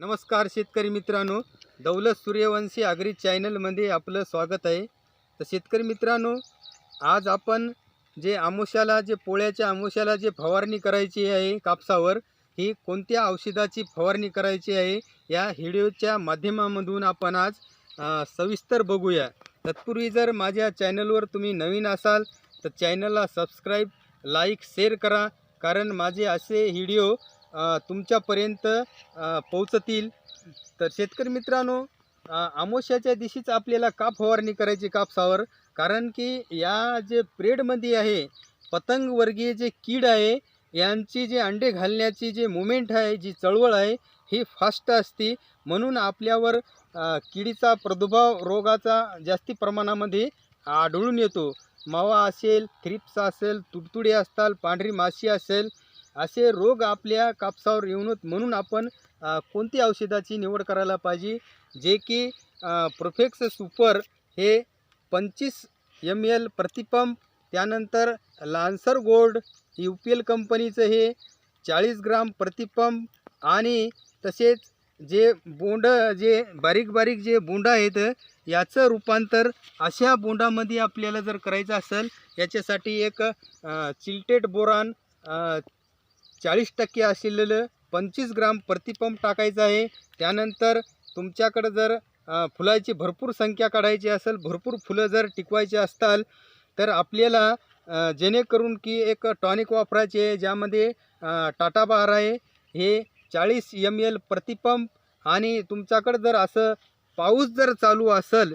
नमस्कार शेतकरी मित्रांनो. दौलत सूर्यवंशी आगरी चॅनलमध्ये आपलं स्वागत आहे. तर शेतकरी मित्रांनो आज आपण जे आमोशाला जे पोळ्याच्या आमोशाला जे फवारणी करायची आहे कापसावर ही कोणत्या औषधाची फवारणी करायची आहे या व्हिडिओच्या माध्यमामधून आपण आज सविस्तर बघूया. तत्पूर्वी जर माझ्या चॅनलवर तुम्ही नवीन असाल तर चॅनलला सबस्क्राईब लाईक शेअर करा. कारण माझे असे व्हिडिओ तुमच्यापर्यंत पोहोचतील. तर शेतकरी मित्रांनो अ, आमोशाच्या दिवशीच आपल्याला काप फवारणी करायची कापसावर. कारण की या जे प्रेडमध्ये आहे पतंगवर्गीय जे कीड आहे यांची जे अंडे घालण्याची जे मुमेंट आहे जी चळवळ आहे ही फास्ट असते. म्हणून आपल्यावर किडीचा प्रादुर्भाव रोगाचा जास्ती प्रमाणामध्ये आढळून येतो. मावा असेल थ्रिप्स असेल तुडतुडे असताल पांढरी माशी असेल असे रोग आपल्या कापसावर येऊ नयेत म्हणून आपण कोणती औषधाची निवड करायला पाहिजे? जे की प्रोफेक्स सुपर हे पंचवीस एम एल प्रतिपंप त्यानंतर Lancer gold U P L कंपनीचं हे चाळीस ग्राम प्रतिपंप आणि तसेच जे बोंड जे बारीक बारीक जे बोंड आहेत याचं रूपांतर अशा बोंडामध्ये आपल्याला जर करायचं असेल याच्यासाठी एक चिल्टेड बोरान चाळीस टक्के असलेलं पंचवीस ग्राम प्रतिपंप टाकायचं आहे. त्यानंतर तुमच्याकडं जर फुलाची भरपूर संख्या काढायची असेल भरपूर फुलं जर टिकवायची असताल तर आपल्याला जेणेकरून की एक टॉनिक वापरायचे आहे ज्यामध्ये टाटा बहार आहे. हे चाळीस एम एल प्रतिपंप आणि तुमच्याकडं जर असं पाऊस जर चालू असेल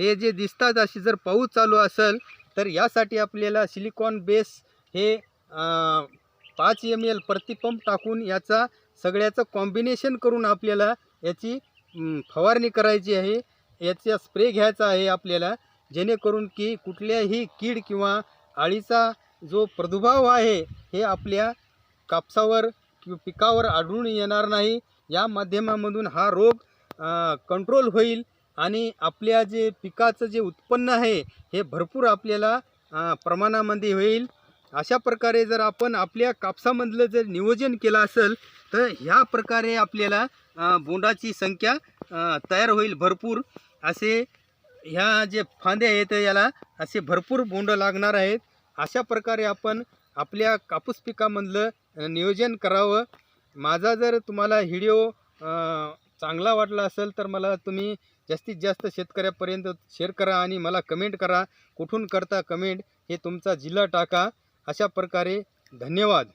हे जे दिसतात अशी जर पाऊस चालू असेल तर यासाठी आपल्याला सिलिकॉन बेस हे पाच एम एल प्रतिपंप टाकून याचा सगळ्याचं कॉम्बिनेशन करून आपल्याला याची फवारणी करायची आहे. याचा स्प्रे घ्यायचा आहे आपल्याला जेणेकरून की कुठल्याही कीड किंवा आळीचा जो प्रादुर्भाव आहे हे आपल्या कापसावर किंवा पिकावर आढळून येणार नाही. या माध्यमामधून हा रोग कंट्रोल होईल आणि आपल्या जे पिकाचं जे उत्पन्न आहे हे भरपूर आपल्याला प्रमाणामध्ये होईल. अशा प्रकारे जर आपण आपल्या कापसामधलं जर नियोजन केलं असेल तर ह्या प्रकारे आपल्याला बोंडाची संख्या तयार होईल भरपूर. असे ह्या जे फांदे आहेत याला असे भरपूर बोंड लागणार आहेत. अशा प्रकारे आपण आपल्या कापूस पिकामधलं नियोजन करावं. माझा जर तुम्हाला व्हिडिओ चांगला वाटला असेल तर मला तुम्ही जास्तीत जास्त शेतकऱ्यापर्यंत शेअर करा आणि मला कमेंट करा. कुठून करता कमेंट हे तुमचा जिल्हा टाका. अशा प्रकारे धन्यवाद.